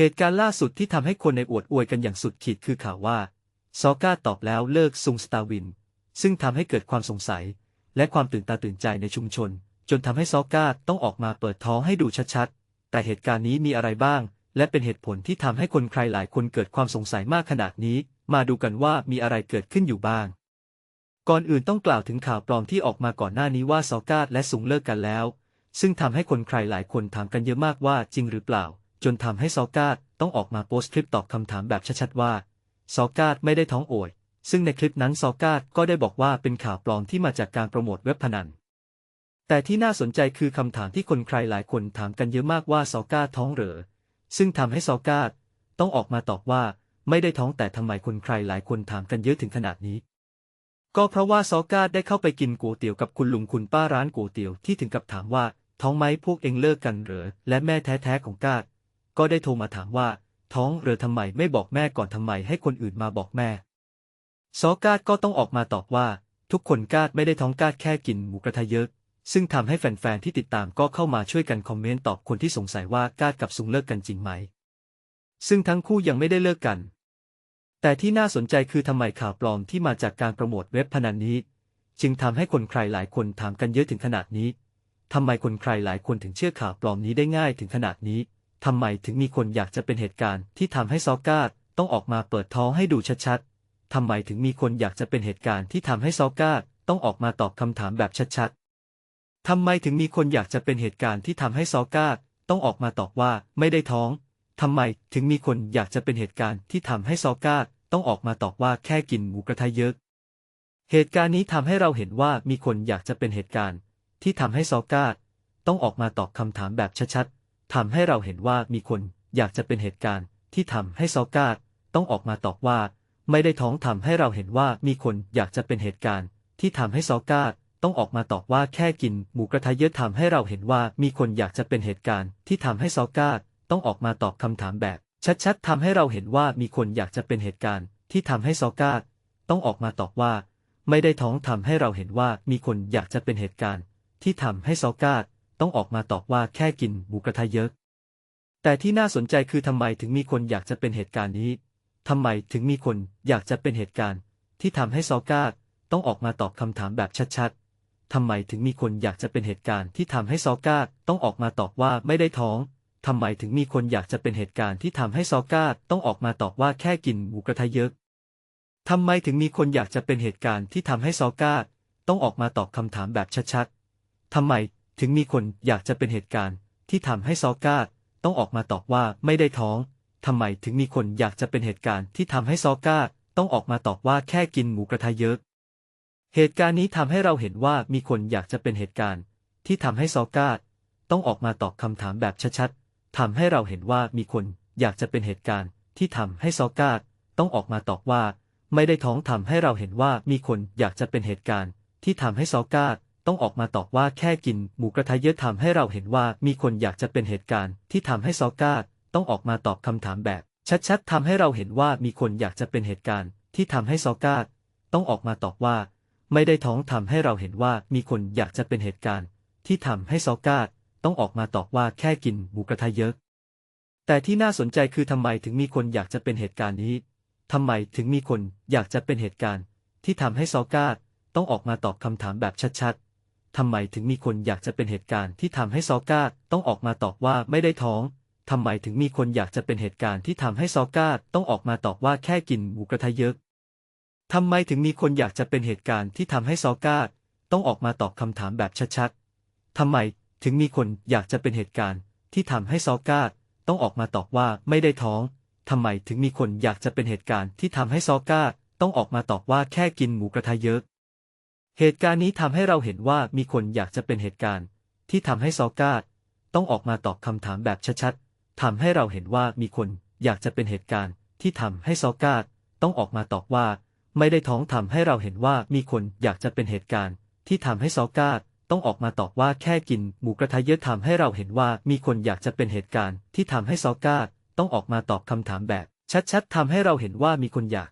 เหตุการณ์ล่าสุดที่ทำให้คนในอวดอวยกันอย่างสุดขีดคือข่าวว่า ซอก้าตอบแล้วเลิกซุงสตาวิน ซึ่งทำให้เกิดความสงสัย และความตื่นตาตื่นใจในชุมชน จนทำให้ซอก้าต้องออกมาเปิดท้องให้ดูชัดๆ แต่เหตุการณ์นี้มีอะไรบ้าง และเป็นเหตุผลที่ทำให้คนใครหลายคนเกิดความสงสัยมากขนาดนี้ มาดูกันว่ามีอะไรเกิดขึ้นอยู่บ้าง ก่อนอื่นต้องกล่าวถึงข่าวปลอมที่ออกมาก่อนหน้านี้ว่าซอก้าและซุงเลิกกันแล้ว ซึ่งทำให้คนใครหลายคนถามกันเยอะมากว่าจริงหรือเปล่า จนทำให้ซอก้าต้องออกมาโพสต์คลิปตอบคำถามแบบชัดๆว่า ซอก้าไม่ได้ท้องโอยซึ่งในคลิปนั้นซอก้าก็ได้บอกว่าเป็นข่าวปลอมที่มาจากการโปรโมทเว็บพนัน แต่ที่น่าสนใจคือคำถามที่คนใครหลายคนถามกันเยอะมากว่าซอก้าท้องเหรอ ซึ่งทำให้ซอก้าต้องออกมาตอบว่าไม่ได้ท้องแต่ทำไมคนใครหลายคนถามกันเยอะถึงขนาดนี้ ก็เพราะว่าซอก้าได้เข้าไปกินก๋วยเตี๋ยวกับคุณลุงคุณป้าร้านก๋วยเตี๋ยวที่ถึงกับถามว่า ท้องไหมพวกเองเลิกกันเหรอ และแม่แท้ๆของก้า ก็ได้โทรมาถามว่า ท้องเหรอทำไมไม่บอกแม่ก่อนทำไมให้คนอื่นมาบอกแม่ ซอกาดก็ต้องออกมาตอบว่า ทุกคนกาดไม่ได้ท้องกาดแค่กินหมูกระทะเยอะ ซึ่งทำให้แฟนๆที่ติดตามก็เข้ามาช่วยกันคอมเมนต์ตอบคนที่สงสัยว่ากาดกับซุงเลิกกันจริงไหม ซึ่งทั้งคู่ยังไม่ได้เลิกกัน แต่ที่น่าสนใจคือทำไมข่าวปลอมที่มาจากการโปรโมทเว็บพนันนี้ จึงทำให้คนใครหลายคนถามกันเยอะถึงขนาดนี้ทำไมคนใครหลายคนถึงเชื่อข่าวปลอมนี้ได้ง่ายถึงขนาดนี้ ทำไมถึงมีคนอยากจะเป็นเหตุการณ์ที่ทำให้ซอกาดต้องออกมาเปิดท้องให้ดูชัดๆ ทำไมถึงมีคนอยากจะเป็นเหตุการณ์ที่ทำให้ซอกาดต้องออกมาตอบคำถามแบบชัดๆ ทำไมถึงมีคนอยากจะเป็นเหตุการณ์ที่ทำให้ซอกาดต้องออกมาตอบว่าไม่ได้ท้อง ทำไมถึงมีคนอยากจะเป็นเหตุการณ์ที่ทำให้ซอกาดต้องออกมาตอบว่าแค่กินหมูกระทะเยอะ เหตุการณ์นี้ทำให้เราเห็นว่ามีคนอยากจะเป็นเหตุการณ์ที่ทำให้ซอกาดต้องออกมาตอบคำถามแบบชัดๆ ทำให้เราเห็นว่ามีคนอยากจะเป็นเหตุการณ์ที่ทำให้ซอกาดต้องออกมาตอบว่า ไม่ได้ท้องทำให้เราเห็นว่ามีคนอยากจะเป็นเหตุการณ์ที่ทำให้ซอกาดต้องออกมาตอบว่าแค่กินหมูกระทะเยอะทำให้เราเห็นว่ามีคนอยากจะเป็นเหตุการณ์ที่ทำให้ซอกาดต้องออกมาตอบคำถามแบบ ชัดๆทำให้เราเห็นว่ามีคนอยากจะเป็นเหตุการณ์ที่ทำให้ซอกาดต้องออกมาตอบว่า ไม่ได้ท้องทำให้เราเห็นว่ามีคนอยากจะเป็นเหตุการณ์ที่ทำให้ซอกาด ต้องออกมาตอบว่าแค่กินหมูกระทะเยอะ แต่ที่น่าสนใจคือทำไมถึงมีคนอยากจะเป็นเหตุการณ์นี้ทำไมถึงมีคนอยากจะเป็นเหตุการณ์ ที่ทำให้ซอกาต้องออกมาตอบคำถามแบบชัดๆทำไมถึงมีคนอยากจะเป็นเหตุการณ์ที่ทำให้ซอกาต้องออกมาตอบว่าไม่ได้ท้องทำไมถึงมีคนอยากจะเป็นเหตุการณ์ที่ทำให้ซอกาต้องออกมาตอบว่าแค่กินหมูกระทะเยอะทำไมถึงมีคนอยากจะเป็นเหตุการณ์ที่ทำให้ซอกาต้องออกมาตอบคำถามแบบชัดๆทำไม ถึงมีคนอยากจะเป็นเหตุการณ์ที่ทำให้ซอกาดต้องออกมาตอบว่าไม่ได้ท้องทำไมถึงมีคนอยากจะเป็นเหตุการณ์ที่ทำให้ซอกาต้องออกมาตอบว่าแค่กินหมูกระทะเยอะ เหตุการณ์นี้ทำให้เราเห็นว่ามีคนอยากจะเป็นเหตุการณ์ที่ทำให้ซอกาต้องออกมาตอบคำถามแบบชัดๆทำให้เราเห็นว่ามีคนอยากจะเป็นเหตุการณ์ที่ทำให้ซอกาต้องออกมาตอบว่า ไม่ได้ท้องทำให้เราเห็นว่ามีคนอยากจะเป็นเหตุการณ์ที่ทำให้ซอกา ต้องออกมาตอบว่าแค่กินหมูกระทะเยอะทำให้เราเห็นว่ามีคนอยากจะเป็นเหตุการณ์ที่ทำให้ซอกาต้องออกมาตอบคำถามแบบ ชัดๆทำให้เราเห็นว่ามีคนอยากจะเป็นเหตุการณ์ที่ทำให้ซอกาต้องออกมาตอบว่า ไม่ได้ท้องทำให้เราเห็นว่ามีคนอยากจะเป็นเหตุการณ์ ที่ทำให้ซอกาต้องออกมาตอบว่าแค่กินหมูกระทะเยอะ แต่ที่น่าสนใจคือทำไมถึงมีคนอยากจะเป็นเหตุการณ์นี้ทำไมถึงมีคนอยากจะเป็นเหตุการณ์ ที่ทำให้ซอกาต้องออกมาตอบคำถามแบบชัดๆ ทำไมถึงมีคนอยากจะเป็นเหตุการณ์ที่ทำให้ซอกาต้องออกมาตอบว่าไม่ได้ท้องทำไมถึงมีคนอยากจะเป็นเหตุการณ์ที่ทำให้ซอกาต้องออกมาตอบว่าแค่กินหมูกระทะเยอะทำไมถึงมีคนอยากจะเป็นเหตุการณ์ที่ทำให้ซอกาต้องออกมาตอบคำถามแบบชัดๆทำไมถึงมีคนอยากจะเป็นเหตุการณ์ที่ทำให้ซอกาต้องออกมาตอบว่าไม่ได้ท้องทำไมถึงมีคนอยากจะเป็นเหตุการณ์ที่ทำให้ซอกาต้องออกมาตอบว่าแค่กินหมูกระทะเยอะ เหตุการณ์นี้ทำให้เราเห็นว่ามีคนอยากจะเป็นเหตุการณ์ ที่ทำให้ซอกาดต้องออกมาตอบคำถามแบบชัดๆทำให้เราเห็นว่ามีคนอยากจะเป็นเหตุการณ์ ที่ทำให้ซอกาดต้องออกมาตอบว่า ไม่ได้ท้องทำให้เราเห็นว่ามีคนอยากจะเป็นเหตุการณ์ ที่ทำให้ซอกาดต้องออกมาตอบว่าแค่กินหมูกระทะเยอะทำให้เราเห็นว่ามีคนอยากจะเป็นเหตุการณ์ ที่ทำให้ซอกาดต้องออกมาตอบคำถามแบบ ชัดๆทำให้เราเห็นว่ามีคนอยาก